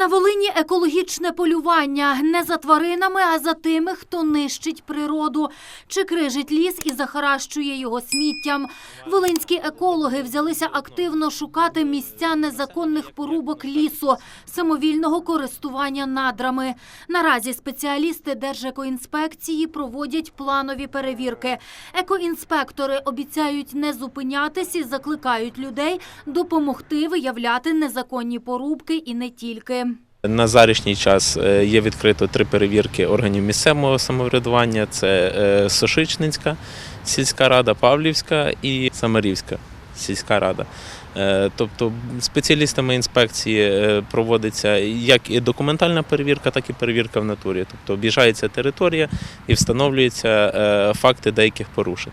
На Волині екологічне полювання не за тваринами, а за тими, хто нищить природу, чи крижить ліс і захаращує його сміттям. Волинські екологи взялися активно шукати місця незаконних порубок лісу, самовільного користування надрами. Наразі спеціалісти Держекоінспекції проводять планові перевірки. Екоінспектори обіцяють не зупинятись і закликають людей допомогти виявляти незаконні порубки і не тільки. На зарішній час е, є відкрито три перевірки органів місцевого самоврядування: це е, Сошичницька сільська рада, Павлівська і Самарівська сільська рада. Е, Тобто спеціалістами інспекції проводиться як і документальна перевірка, так і перевірка в натурі. Тобто об'їжджається територія і встановлюються факти деяких порушень.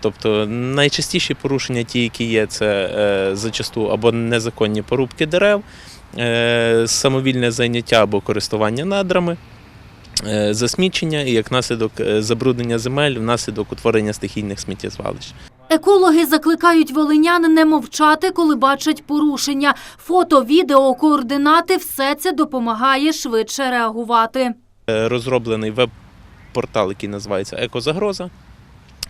Тобто найчастіші порушення, ті, які є, це зачасту або незаконні порубки дерев, самовільне зайняття або користування надрами, е, засмічення і як наслідок е, забруднення земель внаслідок утворення стихійних сміттєзвалищ. Екологи закликають волинян не мовчати, коли бачать порушення. Фото, відео, координати – все це допомагає швидше реагувати. Е, Розроблений веб-портал, який називається Екозагроза.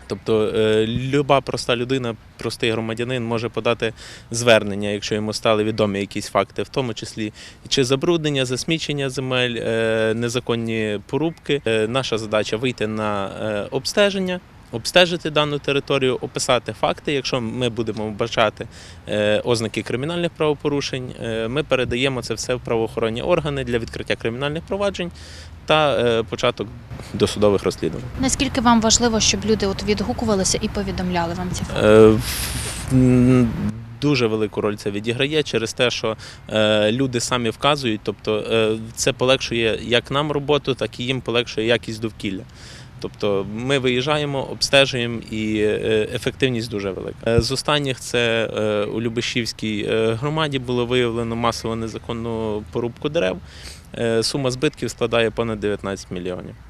Тобто е, люба проста людина, простий громадянин може подати звернення, якщо йому стали відомі якісь факти, в тому числі чи забруднення, засмічення земель, е, незаконні порубки. Е, Наша задача вийти на обстеження. Обстежити дану територію, описати факти. Якщо ми будемо бачати е, ознаки кримінальних правопорушень, е, ми передаємо це все в правоохоронні органи для відкриття кримінальних проваджень та е, початок досудових розслідувань. Наскільки вам важливо, щоб люди от відгукувалися і повідомляли вам ці факти? Дуже велику роль це відіграє через те, що е, люди самі вказують, тобто е, це полегшує як нам роботу, так і їм полегшує якість довкілля. Тобто ми виїжджаємо, обстежуємо і е, ефективність дуже велика. Е, З останніх це е, у Любешівській громаді було виявлено масово незаконну порубку дерев. Сума збитків складає понад 19 мільйонів.